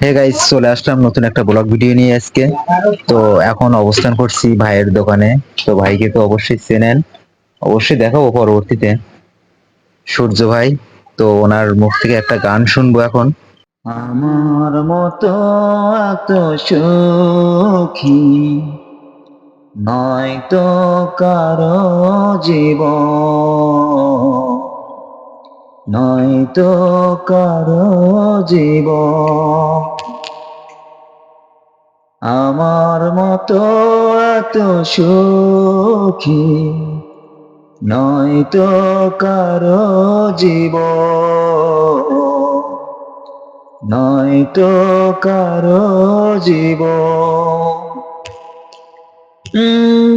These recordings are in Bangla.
হে গাইস চলে আসলাম নতুন একটা ব্লগ ভিডিও নিয়ে আজকে। তো এখন অবস্থান করছি ভাইয়ের দোকানে। তো ভাইকে তো অবশ্যই চেনেন। অবশ্যই দেখাবো পরবর্তীতে। সূর্য ভাই, তো ওনার মুখ থেকে একটা গান শুনব এখন। আমার মতো এত সুখী নয় তো কারও জীবন নয়তো কারও জীব আমার মতো এত সুখী, নয়তো কারও জীব নয়তো কারও জীব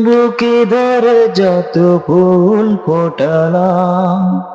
বুকে ধরে যত ফুল ফোটালাম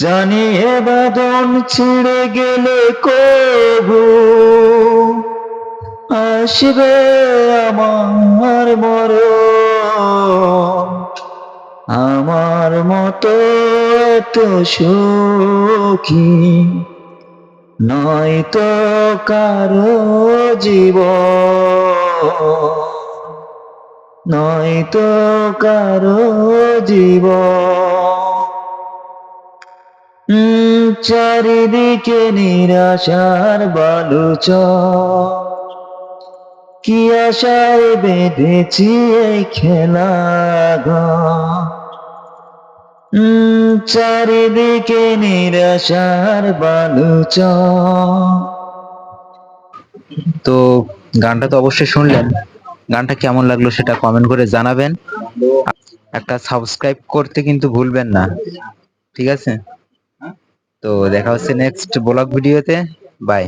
জানি এ বাদন, ছিঁড়ে গেলে কবু? আসবে আমার মর আমার মতো এত সুখী নয়তো কারও জীব নয়তো কারও জীবন। চারিদিকে নিরাশার বালুচ কি আশায় বেঁধেছি এই খেলা চারিদিকে নিরাশার বালুচ তো গানটা তো অবশ্যই শুনলেন। গানটা কেমন লাগল সেটা কমেন্ট করে জানাবেন। একটা সাবস্ক্রাইব করতে কিন্তু ভুলবেন না। ঠিক আছে? তো দেখা হচ্ছে নেক্সট ব্লগ ভিডিওতে বাই